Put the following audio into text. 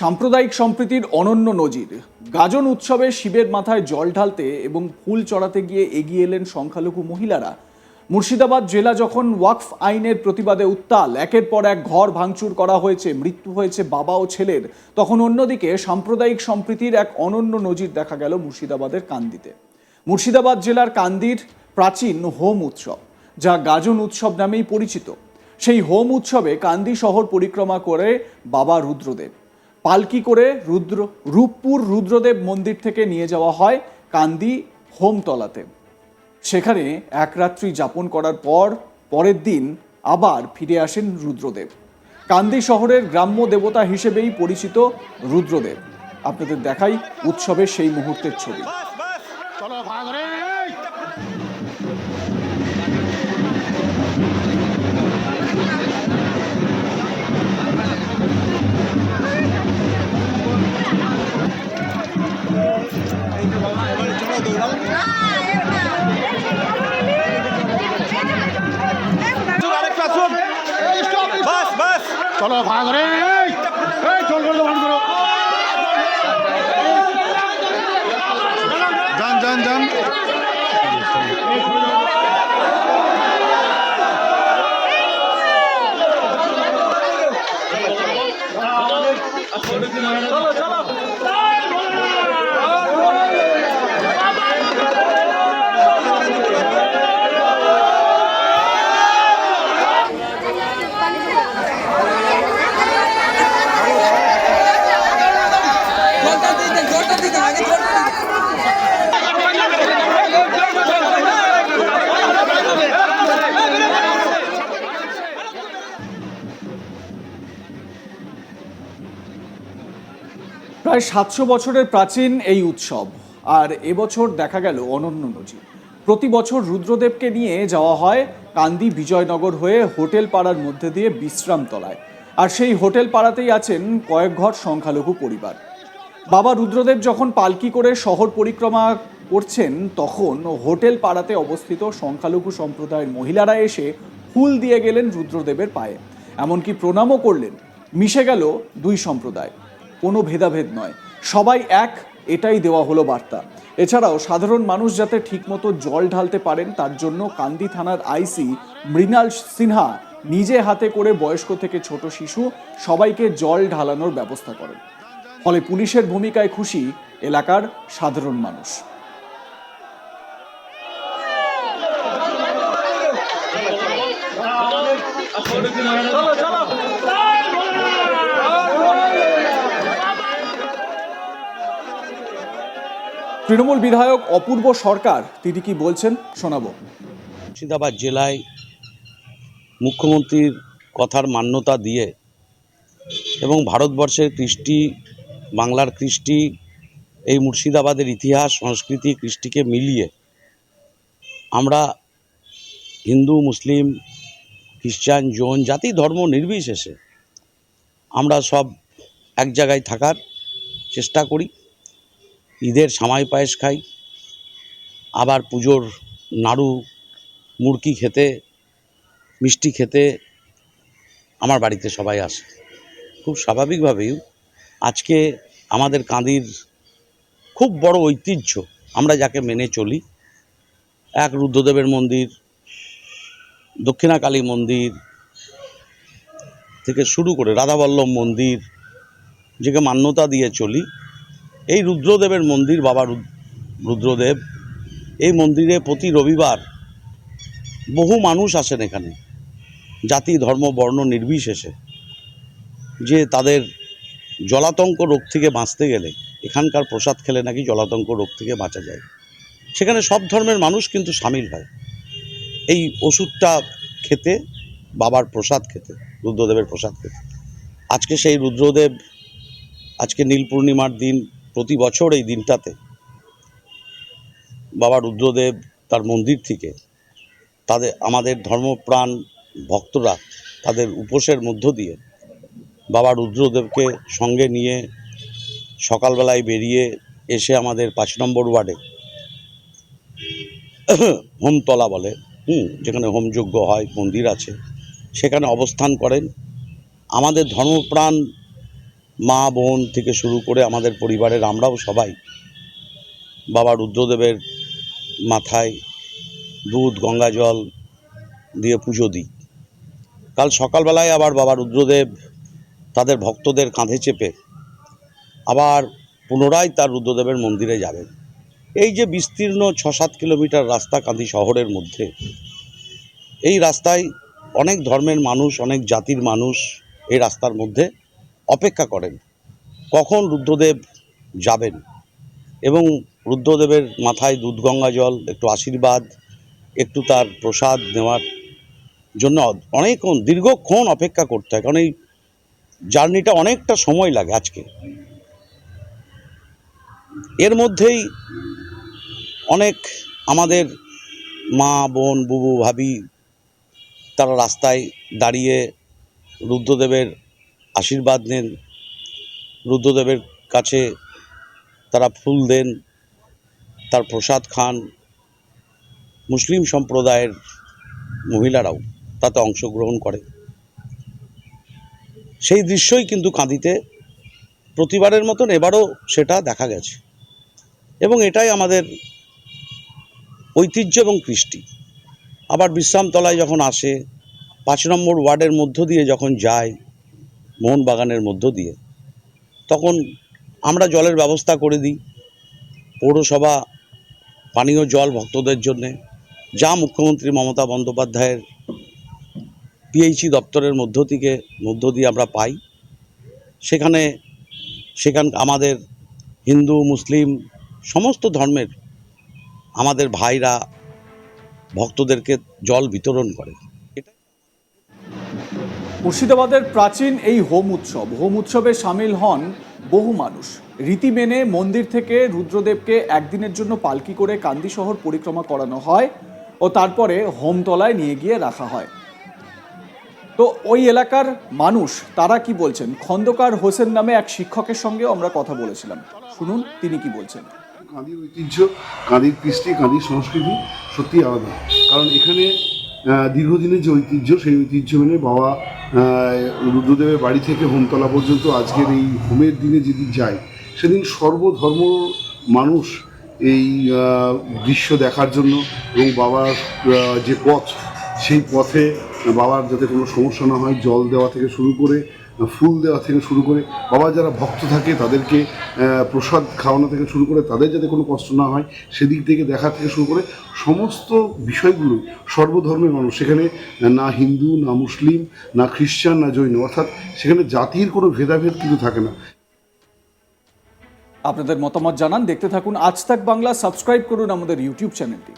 সাম্প্রদায়িক সম্প্রীতির অনন্য নজির। গাজন উৎসবে শিবের মাথায় জল ঢালতে এবং ফুল চড়াতে গিয়ে এগিয়ে এলেন সংখ্যালঘু মহিলারা। মুর্শিদাবাদ জেলা যখন ওয়াকফ আইনের প্রতিবাদে উত্তাল, একের পর এক ঘর ভাঙচুর করা হয়েছে, মৃত্যু হয়েছে বাবা ও ছেলের, তখন অন্যদিকে সাম্প্রদায়িক সম্প্রীতির এক অনন্য নজির দেখা গেল মুর্শিদাবাদের কান্দিতে। মুর্শিদাবাদ জেলার কান্দির প্রাচীন হোম উৎসব, যা গাজন উৎসব নামেই পরিচিত। সেই হোম উৎসবে কান্দি শহর পরিক্রমা করে বাবা রুদ্রদেব। পালকি করে রুদ্র, রূপপুর রুদ্রদেব মন্দির থেকে নিয়ে যাওয়া হয় কান্দি হোমতলাতে। সেখানে এক রাত্রি যাপন করার পর, পরের দিন আবার ফিরে আসেন রুদ্রদেব। কান্দি শহরের গ্রাম্য দেবতা হিসেবেই পরিচিত রুদ্রদেব। আপনাদের দেখাই উৎসবের সেই মুহূর্তের ছবি। চলো এই, এই, চল করে প্রায় সাতশো বছরের প্রাচীন এই উৎসব, আর এবছর দেখা গেল অনন্য নজির। প্রতি বছর রুদ্রদেবকে নিয়ে যাওয়া হয় কান্দি বিজয়নগর হয়ে হোটেল পাড়ার মধ্যে দিয়ে বিশ্রাম তলায় আর সেই হোটেল পাড়াতেই আছেন কয়েক ঘর সংখ্যালঘু পরিবার। বাবা রুদ্রদেব যখন পালকি করে শহর পরিক্রমা করছেন, তখন হোটেল পাড়াতে অবস্থিত সংখ্যালঘু সম্প্রদায়ের মহিলারা এসে ফুল দিয়ে গেলেন রুদ্রদেবের পায়ে। এমনকি প্রণামও করলেন। মিশে গেল দুই সম্প্রদায়। কোনো ভেদাভেদ নয়। সবাই এক, এটাই দেওয়া হলো বার্তা। এছাড়াও সাধারণ মানুষ যাতে ঠিকমতো জল ঢালতে পারেন, তার জন্য কান্দি থানার আইসি মৃণাল সিনহা নিজে হাতে করে বয়স্ক থেকে ছোট শিশু সবাইকে জল ঢালানোর ব্যবস্থা করেন। ফলে পুলিশের ভূমিকায় খুশি এলাকার সাধারণ মানুষ। তৃণমূল বিধায়ক অপূর্ব সরকার তিনি কি বলছেন শোনাবো। মুর্শিদাবাদ জেলায় মুখ্যমন্ত্রীর কথার মান্যতা দিয়ে এবং ভারতবর্ষের কৃষ্টি, বাংলার কৃষ্টি, এই মুর্শিদাবাদের ইতিহাস, সংস্কৃতি, কৃষ্টিকে মিলিয়ে আমরা হিন্দু, মুসলিম, খ্রিস্টান, জৈন জাতি, ধর্ম নির্বিশেষে আমরা সব এক জায়গায় থাকার চেষ্টা করি। ঈদের সামাই পায়েস খাই, আবার পুজোর নাড়ু মুরকি খেতে, মিষ্টি খেতে আমার বাড়িতে সবাই আসে। খুব স্বাভাবিকভাবেই আজকে আমাদের কাঁদির খুব বড় ঐতিহ্য, আমরা যাকে মেনে চলি। এক রুদ্রদেবের মন্দির দক্ষিণাকালী মন্দির থেকে শুরু করে রাধাবল্লভ মন্দির, যেকে মান্যতা দিয়ে চলি। এই রুদ্রদেবের মন্দির, বাবা রুদ্রদেব, এই মন্দিরে প্রতি রবিবার বহু মানুষ আসেন এখানে। জাতি, ধর্ম, বর্ণ নির্বিশেষে। যে তাদের জলাতঙ্ক রোগ থেকে বাঁচতে গেলে, এখানকার প্রসাদ খেলে নাকি জলাতঙ্ক রোগ থেকে বাঁচা যায়। সেখানে সব ধর্মের মানুষ কিন্তু সামিল হয়। এই ওষুধটা খেতে, বাবার প্রসাদ খেতে, রুদ্রদেবের প্রসাদ খেতে। আজকে সেই রুদ্রদেব, আজকে নীল পূর্ণিমার দিন প্রতি বছর এই দিনটাতে বাবা রুদ্রদেব তার মন্দির থেকে তাদের, আমাদের ধর্মপ্রাণ ভক্তরা তাদের উপোসের মধ্য দিয়ে বাবা রুদ্রদেবকে সঙ্গে নিয়ে সকালবেলায় বেরিয়ে এসে আমাদের পাঁচ নম্বর ওয়ার্ডে হোমতলা বলে, হুম, যেখানে হোমযজ্ঞ হয়, মন্দির আছে, সেখানে অবস্থান করেন। আমাদের ধর্মপ্রাণ মা, বোন থেকে শুরু করে আমাদের পরিবারের আমরাও সবাই বাবা রুদ্রদেবের মাথায় দুধ, গঙ্গা জল দিয়ে পুজো দিই। কাল সকালবেলায় আবার বাবা রুদ্রদেব তাদের ভক্তদের কাঁধে চেপে আবার পুনরায় তার রুদ্রদেবের মন্দিরে যাবেন। এই যে বিস্তীর্ণ ছ সাত কিলোমিটার রাস্তা কাঁদি শহরের মধ্যে, এই রাস্তায় অনেক ধর্মের মানুষ, অনেক জাতির মানুষ এই রাস্তার মধ্যে অপেক্ষা করেন। কখন রুদ্রদেব যাবেন? এবং রুদ্রদেবের মাথায় দুধ গঙ্গা জল, একটু আশীর্বাদ, একটু তার প্রসাদ নেওয়ার জন্য অনেকক্ষণ দীর্ঘক্ষণ অপেক্ষা করতে হয়, কারণ এই জার্নিটা অনেকটা সময় লাগে আজকে। এর মধ্যেই অনেক আমাদের মা, বোন, বুবু, ভাবি, তারা রাস্তায় দাঁড়িয়ে রুদ্রদেবের আশীর্বাদ নেন। রুদ্রদেবের কাছে তারা ফুল দেন, তার প্রসাদ খান। মুসলিম সম্প্রদায়ের মহিলারাও তাতে অংশগ্রহণ করে। সেই দৃশ্যই কিন্তু কাঁদিতে প্রতিবারের মতন এবারও সেটা দেখা গেছে। এবং এটাই আমাদের ঐতিহ্য এবং কৃষ্টি। আবার বিশ্রামতলায় যখন আসে, পাঁচ নম্বর ওয়ার্ডের মধ্য দিয়ে যখন যায় মোহনবাগানের মধ্য দিয়ে। তখন আমরা জলের ব্যবস্থা করে দিই, পৌরসভা, পানীয় জল ভক্তদের জন্যে, যা মুখ্যমন্ত্রী মমতা বন্দ্যোপাধ্যায়ের পিএইচি দপ্তরের মধ্য থেকে, মধ্য দিয়ে আমরা পাই। সেখানে, সেখান, আমাদের হিন্দু, মুসলিম, সমস্ত ধর্মের আমাদের ভাইরা ভক্তদেরকে জল বিতরণ করে। মুর্শিদাবাদের প্রাচীন এই হোম উৎসব। হোম উৎসবে সামিল হন বহু মানুষ। রীতি মেনে মন্দির থেকে রুদ্রদেবকে একদিনের জন্য পালকি করে কান্দি শহর পরিক্রমা করানো হয় ও তারপরে হোমতলায় নিয়ে গিয়ে রাখা হয়। তো ওই এলাকার মানুষ, তারা কি বলছেন? খন্দকার হোসেন নামে এক শিক্ষকের সঙ্গেও আমরা কথা বলেছিলাম। শুনুন তিনি কি বলছেন। কাঁদির ঐতিহ্য, কাঁদির কৃষ্টি, কাঁদির সংস্কৃতি সত্যি আলাদা। কারণ এখানে দীর্ঘদিনের যে ঐতিহ্য, সেই ঐতিহ্য মেনে বাবা রুদ্রদেবের বাড়ি থেকে হোমতলা পর্যন্ত আজকের এই হোমের দিনে যদি যায়, সেদিন সর্বধর্ম মানুষ এই দৃশ্য দেখার জন্য এবং বাবার যে পথ, সেই পথে বাবার যাতে কোনো সমস্যা না হয়, জল দেওয়া থেকে শুরু করে ফুল দেওয়া থেকে শুরু করে, বাবা যারা ভক্ত থাকে তাদেরকে প্রসাদ খাওয়ানো থেকে শুরু করে, তাদের যাতে কোনো কষ্ট না হয়, সেদিক থেকে দেখা থেকে শুরু করে সমস্ত বিষয়গুলো সর্বধর্মের মানুষ। সেখানে না হিন্দু, না মুসলিম, না খ্রিস্টান, না জৈন, অর্থাৎ সেখানে জাতির কোনো ভেদাভেদ কিন্তু থাকে না। আপনাদের মতামত জানান, দেখতে থাকুন আজ তাক বাংলা, সাবস্ক্রাইব করুন আমাদের ইউটিউব চ্যানেলটি।